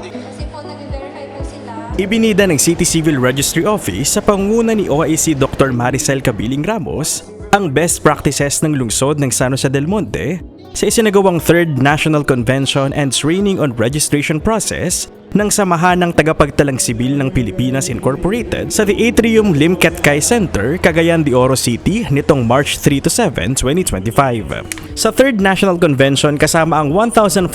Kasi po nag-verify po sila. Ibinida ng City Civil Registry Office sa pangunguna ni OIC Dr. Maricel Cabiling Ramos ang best practices ng lungsod ng San Jose del Monte sa isinagawang 3rd National Convention and Training on Registration Process ng Samahan ng Tagapagtalang Sibil ng Pilipinas Incorporated sa The Atrium Limcatkay Center, Cagayan de Oro City nitong March 3 to 7, 2025. Sa 3rd National Convention kasama ang 1,503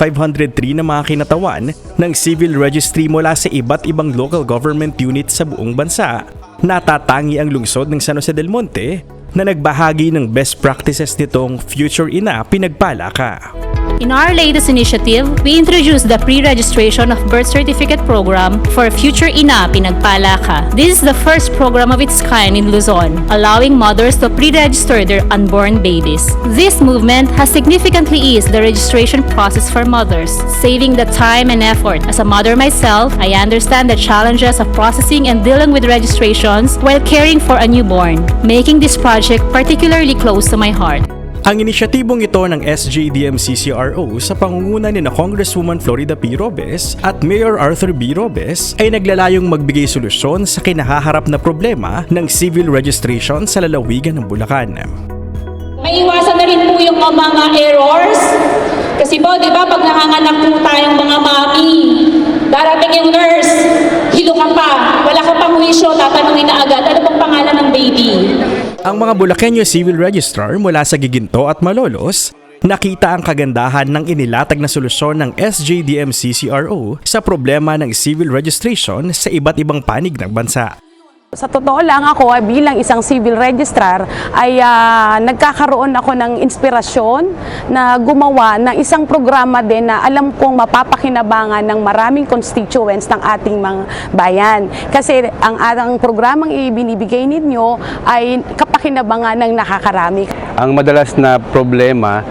na mga kinatawan ng civil registry mula sa iba't ibang local government units sa buong bansa, natatangi ang lungsod ng San Jose del Monte na nagbahagi ng best practices nitong Future Ina Pinagpala Ka. In our latest initiative, we introduced the pre-registration of birth certificate program for Future Ina Pinagpala Ka. This is the first program of its kind in Luzon, allowing mothers to pre-register their unborn babies. This movement has significantly eased the registration process for mothers, saving the time and effort. As a mother myself, I understand the challenges of processing and dealing with registrations while caring for a newborn, making this project particularly close to my heart. Ang inisyatibong ito ng SJDM-CCRO sa pangunguna ni na Congresswoman Florida P. Robes at Mayor Arthur B. Robes ay naglalayong magbigay solusyon sa kinahaharap na problema ng civil registration sa lalawigan ng Bulacan. Maiwasan na rin po yung mga errors. Kasi po, di ba, pag nanganganak po tayong mga mami, darating yung nurse, hilo ka pa, wala ka pang wisyo, tatanungin na agad, ano pong pangalan ng baby? Ang mga Bulakenyo Civil Registrar mula sa Giginto at Malolos nakita ang kagandahan ng inilatag na solusyon ng SJDM-CCRO sa problema ng civil registration sa iba't ibang panig ng bansa. Sa totoo lang ako ay bilang isang civil registrar ay ah, nagkakaroon ako ng inspirasyon na gumawa ng isang programa din na alam kong mapapakinabangan ng maraming constituents ng ating mga bayan. Kasi ang atang programang ibinibigay ninyo ay kapakinabangan ng nakakarami. Ang madalas na problema,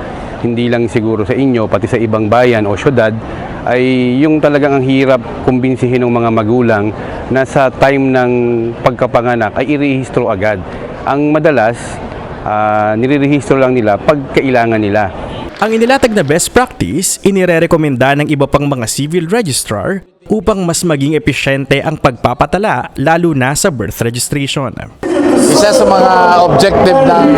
hindi lang siguro sa inyo, pati sa ibang bayan o syudad, ay yung talagang ang hirap kumbinsihin ng mga magulang na sa time ng pagkapanganak ay irehistro agad. Ang madalas, ah, nirerehistro lang nila pag kailangan nila. Ang inilatag na best practice, inirerekomenda ng iba pang mga civil registrar upang mas maging epesyente ang pagpapatala lalo na sa birth registration. Isa sa mga objective ng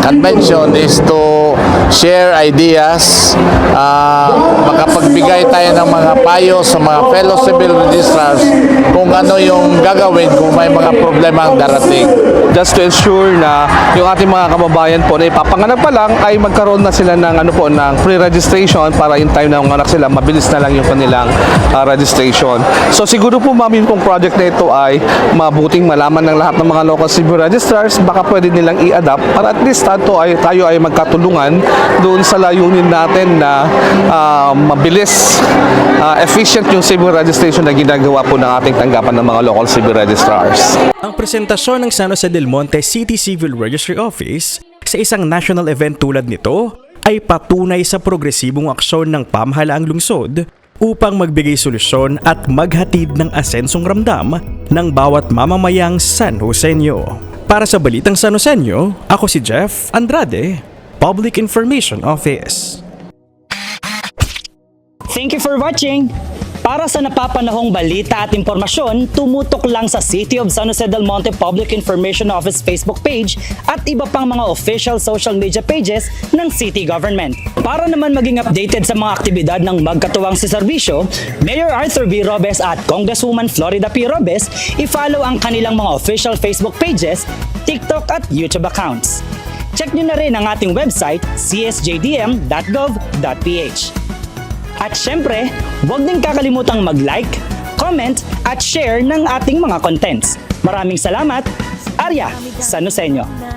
convention is to share ideas, ah, makapagbigay tayo ng mga payo sa mga fellow civil registrars kung ano yung gagawin kung may mga problema ang darating. just to ensure na yung ating mga kababayan po na ipapanganak pa lang ay magkaroon na sila ng ano po ng pre-registration para in time na umanak sila mabilis na lang yung kanilang ah, registration. So siguro po yung pong project na ito ay mabuting malaman ng lahat ng mga local civil registrars baka pwede nilang i-adapt para at least tayo ay tayo ay magkatulungan doon sa layunin natin na ah, mabilis ah, efficient yung civil registration na ginagawa po ng ating tanggapan ng mga local civil registrars. Ang presentasyon ng San Jose del Monte City Civil Registry Office sa isang national event tulad nito ay patunay sa progresibong aksyon ng pamahalaang lungsod upang magbigay solusyon at maghatid ng asensong ramdam ng bawat mamamayang San Joseño. Para sa Balitang San Joseño, ako si Jeff Andrade, Public Information Office. Thank you for watching! Para sa napapanahong balita at impormasyon, tumutok lang sa City of San Jose del Monte Public Information Office Facebook page at iba pang mga official social media pages ng city government. Para naman maging updated sa mga aktibidad ng magkatuwang si serbisyo, Mayor Arthur B. Robes at Congresswoman Florida P. Robes, i-follow ang kanilang mga official Facebook pages, TikTok at YouTube accounts. Check nyo na rin ang ating website csjdm.gov.ph. At syempre, huwag din kakalimutang mag-like, comment, at share ng ating mga contents. Maraming salamat! Arya, Sanusenyo.